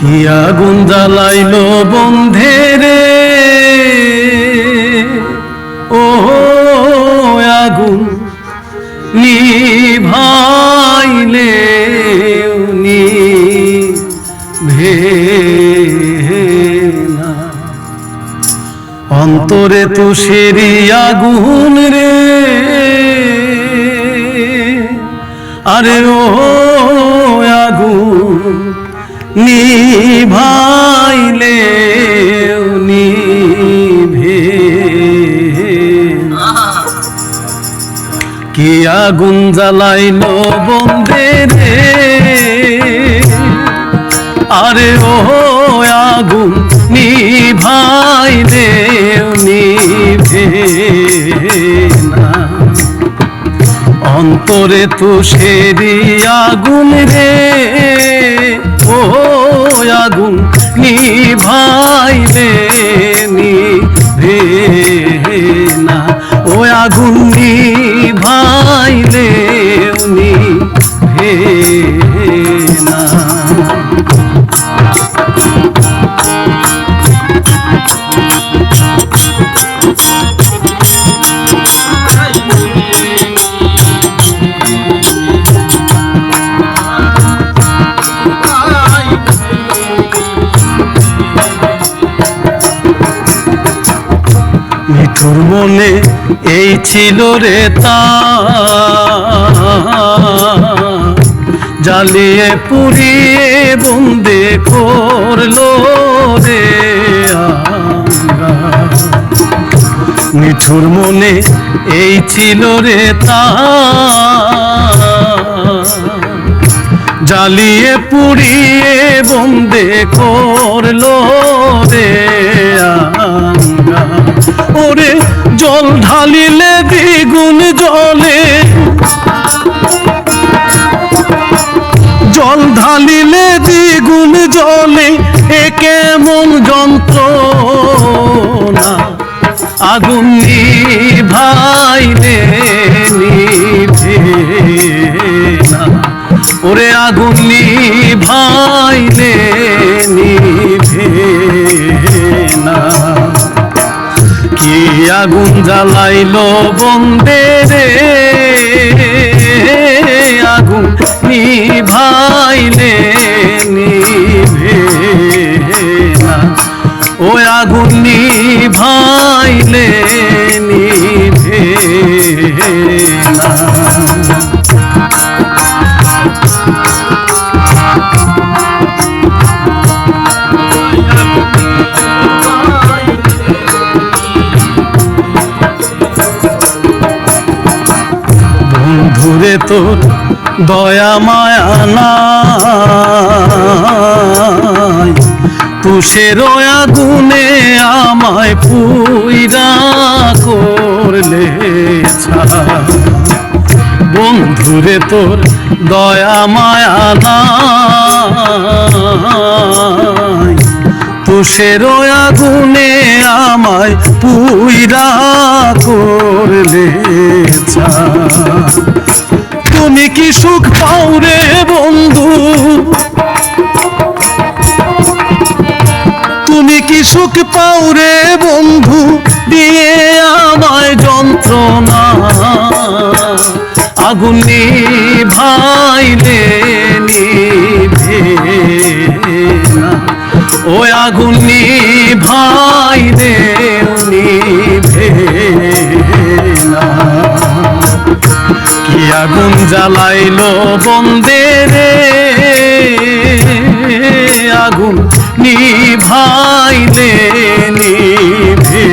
কি আগুন জ্বালাইল বন্ধে রে ও আগুন নিভাইলে নি ভেনা অন্তরে তুষেরি আগুন রে। আরে ও আগুন নিভাইলে নিভে কি আগুন জ্বালাইল বন্দে রে আরে ও আগুন নিভাইলে অন্তরে তুষেরি আগুন রে। ও আগুন নিভাই রে নি রে না। ও আগুন মনে এই ছিল রে তা জ্বালিয়ে পুড়িয়ে বন্দে করল রে। মিঠুর মনে এই ছিল রে তা জ্বালিয়ে পুড়িয়ে বন্দে করল রে। ওরে জল ঢালিলে দ্বিগুণ জল আগুন নিভাইলে নিভে না কি আগুন জ্বালাইল বন্দে রে? আগুন নিভাইলে বন্ধুরে তোর দয়া, মায়া নাই তুষের আগুনে আমায় পুইরা করলে। বন্ধুরে তোর দয়া, মায়া নাই তুষের আগুনে আমায় পুইরা করলে তুমি কি সুখ পাও রে বন্ধু? তুমি কি সুখ পাও রে বন্ধু? দিয়ে আমায় যন্ত্রণা। আগুন নিভাইলে আগুন জ্বালাইল বন্দে রে। আগুন নিভাইলে নিভে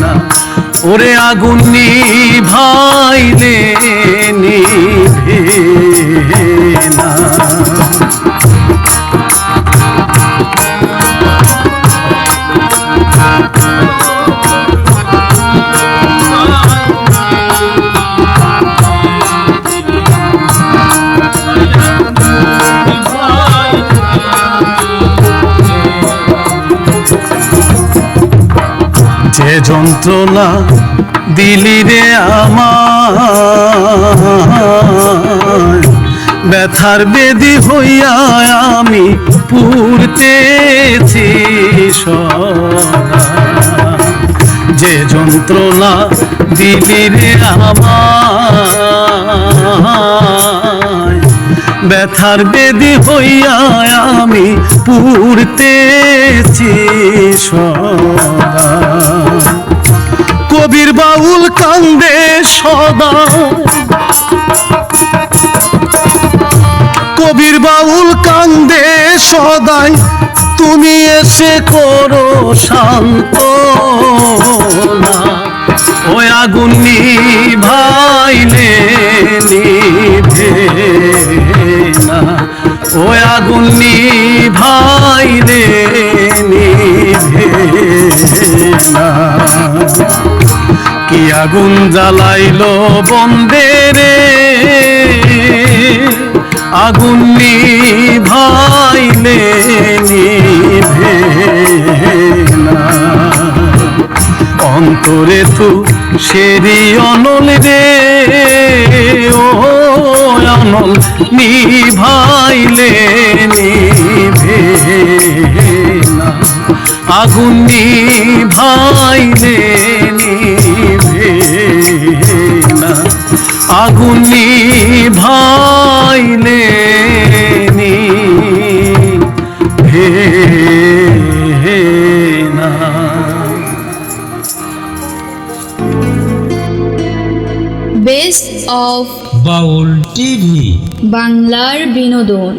না। ওরে আগুন নিভাইলে যে যন্ত্রণা দিলি রে আমার ব্যথার বেদি হইয়া আমি পুরতেছি যে যন্ত্রণা দিলি রে আমায়। ব্যথার বেদি হইয়া আমি পুরতেছি কবির বাউল কান্দে সদা। কবির বাউল কান্দে সদাই, তুমি এসে করো শান্ত ওই আগুন নিভাইলে নিভে না আগুন নিভাইলে নিভে না। কি আগুন জ্বালাইলো বন্দে রে? আগুন নিভাইলে নিভে না। অন্তরে তু সেরি অনল রে। ও অনল নিভাইলে নিভে না। আগুন নিভাইলে বেস্ট অফ বাউল টিভি বাংলার বিনোদন